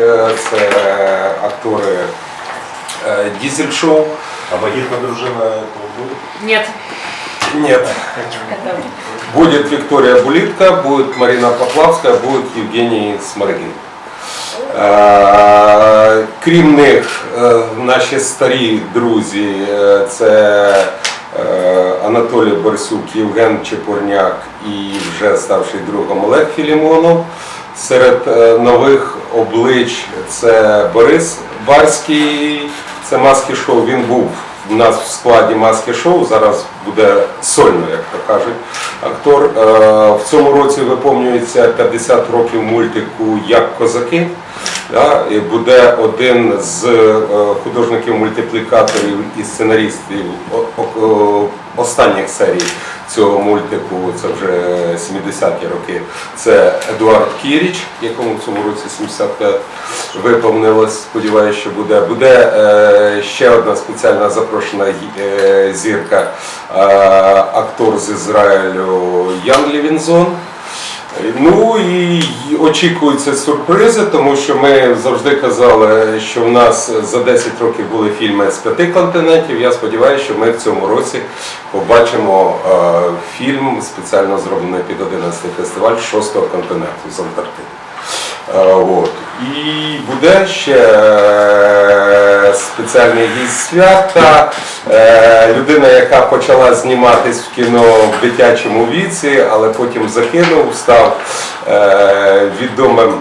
Е, Це актори е, дізель-шоу. А вагітна дружина буде? Нет. Нет. Будет Виктория Булитка, будет Марина Поплавская, будет Евгений Сморгин. Е, Крім них, е, наші старі друзі е, це е, Анатолій Борсюк, Євген Чепурняк і вже ставший другом Олег Філімонов. Серед е, нових облич це Борис Барський, це маски шоу. Він був у нас в складі маски шоу. Зараз буде сольно, як то кажуть. Актор Е, в цьому році виповнюється 50 років мультику Як козаки. І буде один з е, художників-мультиплікаторів і о- останніх серій цього мультику, це вже 70-ті роки. Це Едуард Кіріч, якому в цьому році 75 виповнилось. Сподіваюся, що буде. Буде е, ще одна спеціальна запрошена е, зірка, е, актор з Ізраїлю Ян Лівінзон. Ну і очікуються сюрпризи, тому що ми завжди казали, що в нас за 10 років були фільми з п'яти континентів. Я сподіваюся, що ми в цьому році побачимо е, фільм спеціально зроблений під 11 фестиваль шостого континенту з Антарктиди. Е, От. І буде ще е, спеціальний гість свята, е, людина, яка почала зніматись в кіно в дитячому віці, але потім закинув, став е, відомим.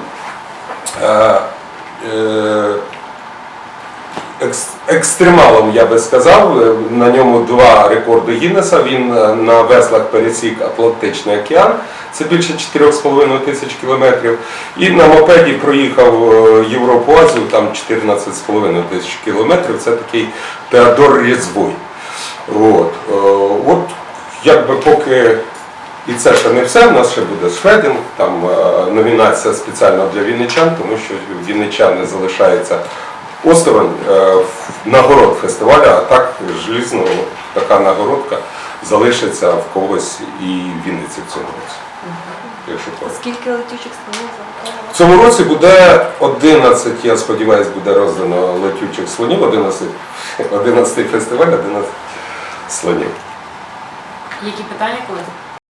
Екс- екстремалом, я би сказав. На ньому два рекорди Гіннеса. Він е, на веслах пересік Атлантичний океан. Це більше 4,5 тисяч кілометрів. І на мопеді проїхав е, Європу Азію, там 14,5 тисяч кілометрів. Це такий Теодор Різвой. От, е, от якби поки і це ще не все, у нас ще буде швединг, там номінація спеціально для вінничан, тому що вінничани залишаються осторонь в- нагород фестивалю, а так желізно така нагородка залишиться в когось і в Вінниці в цьому році. Якщо коротко. Скільки летючих слонів? В цьому році буде 11, я сподіваюся, буде роздано летючих слонів, 11, 11 фестиваль, 11 слонів. Які питання, коли?